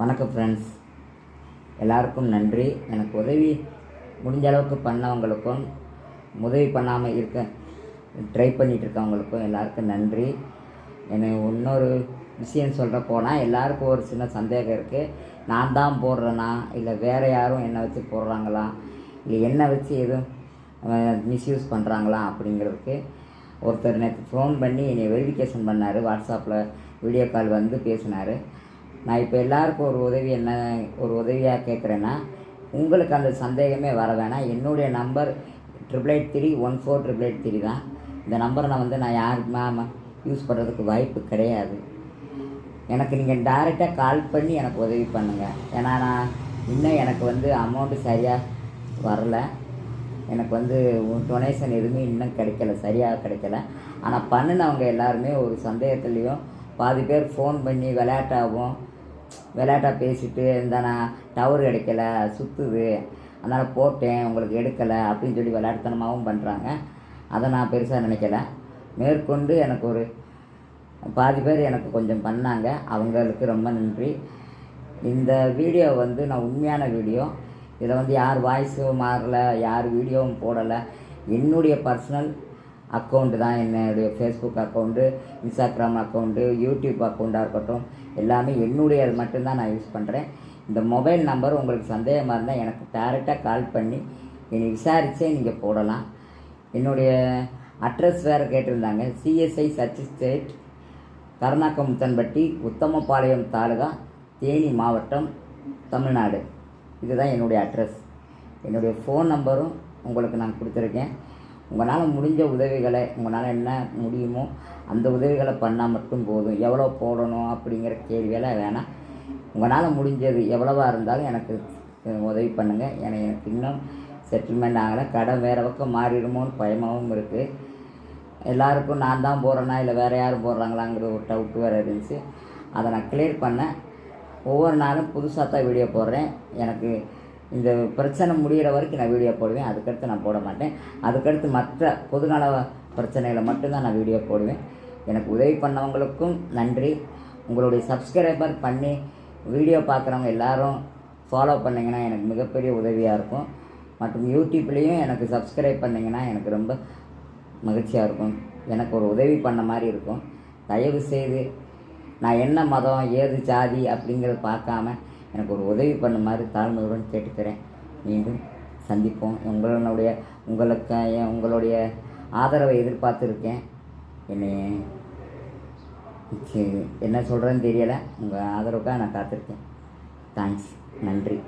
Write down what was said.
வணக்கம் ஃப்ரெண்ட்ஸ் எல்லாருக்கும் நன்றி. எனக்கு உதவி முடிஞ்ச அளவுக்கு பண்ணவங்களுக்கும் உதவி பண்ணாமல் இருக்க ட்ரை பண்ணிகிட்டு இருக்கவங்களுக்கும் எல்லாருக்கும் நன்றி. எனக்கு இன்னொரு விஷயம் சொல்கிற போனால் எல்லாருக்கும் ஒரு சின்ன சந்தேகம் இருக்குது நான் தான் போடுறேனா? இல்லை வேறு யாரும் என்னை வச்சு போடுறாங்களா? இல்லை என்னை வச்சு எதுவும் மிஸ்யூஸ் பண்ணுறாங்களா அப்படிங்கிறதுக்கு ஒருத்தர் நேற்று ஃபோன் பண்ணி என்னை வெரிஃபிகேஷன் பண்ணார். வாட்ஸ்அப்பில் வீடியோ கால் வந்து பேசினார். நான் இப்போ எல்லாருக்கும் ஒரு உதவி என்ன ஒரு உதவியாக கேட்குறேன்னா உங்களுக்கு அந்த சந்தேகமே வர வேணாம். என்னுடைய number triple eight three one four triple eight three தான். இந்த நம்பரை நான் வந்து நான் யாருக்குமே யூஸ் பண்ணுறதுக்கு வாய்ப்பு கிடையாது. எனக்கு நீங்கள் டேரெக்டாக கால் பண்ணி எனக்கு உதவி பண்ணுங்கள் ஏன்னா நான் இன்னும் எனக்கு வந்து அமௌண்ட்டு சரியாக வரல. எனக்கு வந்து டொனேஷன் எதுவுமே இன்னும் கிடைக்கல சரியாக கிடைக்கல. ஆனால் பண்ணினவங்க எல்லாருமே ஒரு சந்தேகத்துலேயும் பாதி பேர் ஃபோன் பண்ணி விளையாட்டாகவும் விளையாட்டாக பேசிட்டு இந்த நான் டவர் கிடைக்கல சுற்றுது அதனால் போட்டேன் உங்களுக்கு எடுக்கலை அப்படின்னு சொல்லி விளையாட்டுத்தனமாகவும் பண்ணுறாங்க அதை நான் பெருசாக நினைக்கல. மேற்கொண்டு எனக்கு ஒரு பாதி பேர் எனக்கு கொஞ்சம் பண்ணாங்க. அவங்களுக்கு ரொம்ப நன்றி. இந்த வீடியோ வந்து நான் உண்மையான வீடியோ இதில் வந்து யார் வாய்ஸும் மாறலை யார் வீடியோவும் போடலை. என்னுடைய பர்சனல் அக்கௌண்ட்டு தான் என்னுடைய Facebook account Instagram account YouTube அக்கௌண்ட்டாக இருக்கட்டும் எல்லாமே என்னுடைய மட்டும்தான் நான் யூஸ் பண்ணுறேன் இந்த மொபைல் நம்பர் உங்களுக்கு சந்தேகமாக இருந்தால் எனக்கு டேரெக்டாக கால் பண்ணி என்னை விசாரித்தே நீங்கள் போடலாம். என்னுடைய அட்ரஸ் வேறு கேட்டிருந்தாங்க CSI church state Karunakkamuthanpatti Uthamapalayam taluka Theni மாவட்டம் தமிழ்நாடு. இதுதான் என்னுடைய அட்ரஸ் என்னுடைய ஃபோன் நம்பரும் உங்களுக்கு நான் கொடுத்துருக்கேன். உங்களால் முடிஞ்ச உதவிகளை உங்களால் என்ன முடியுமோ அந்த உதவிகளை பண்ணால் மட்டும் போதும். எவ்வளோ போடணும் அப்படிங்கிற கேள்வியெல்லாம் வேணாம். உங்களால் முடிஞ்சது எவ்வளவாக இருந்தாலும் எனக்கு உதவி பண்ணுங்கள் ஏன்னா எனக்கு இன்னும் செட்டில்மெண்ட் ஆகலை. கடன் வேறு பக்கம் மாறிடுமோன்னு பயமாகவும் இருக்குது எல்லாருக்கும் நான் தான் போடுறேனா இல்லை வேறு யாரும் போடுறாங்களாங்கிற ஒரு டவுட் வேறு இருந்துச்சு. அதை நான் கிளியர் பண்ணேன். ஒவ்வொரு நாளும் புதுசாக தான் வீடியோ போடுறேன். எனக்கு இந்த பிரச்சனை முடிகிற வரைக்கும் நான் வீடியோ போடுவேன். அதுக்கடுத்து நான் போட மாட்டேன். அதுக்கடுத்து மற்ற பொதுநல பிரச்சனைகளை மட்டும்தான் நான் வீடியோ போடுவேன். எனக்கு உதவி பண்ணவங்களுக்கும் நன்றி. உங்களுடைய சப்ஸ்கிரைபர் பண்ணி வீடியோ பார்க்குறவங்க எல்லாரும் ஃபாலோ பண்ணிங்கன்னா எனக்கு மிகப்பெரிய உதவியாக இருக்கும். மற்றும் யூடியூப்லேயும் எனக்கு சப்ஸ்கிரைப் பண்ணிங்கன்னா எனக்கு ரொம்ப மகிழ்ச்சியாக இருக்கும். எனக்கு ஒரு உதவி பண்ண மாதிரி இருக்கும். தயவு செய்து நான் என்ன மதம் ஏது ஜாதி அப்படிங்கிறத பார்க்காம எனக்கு ஒரு உதவி பண்ண மாதிரி தாழ்மையுடன் கேட்டுக்கிறேன். மீண்டும் சந்திப்போம். உங்களுடைய உங்களுக்கு உங்களுடைய ஆதரவை எதிர்பார்த்துருக்கேன். என்னை சரி, என்ன சொல்கிறேன்னு தெரியலை. உங்கள் ஆதரவுக்காக நான் காத்திருக்கேன். தேங்க்ஸ் நன்றி.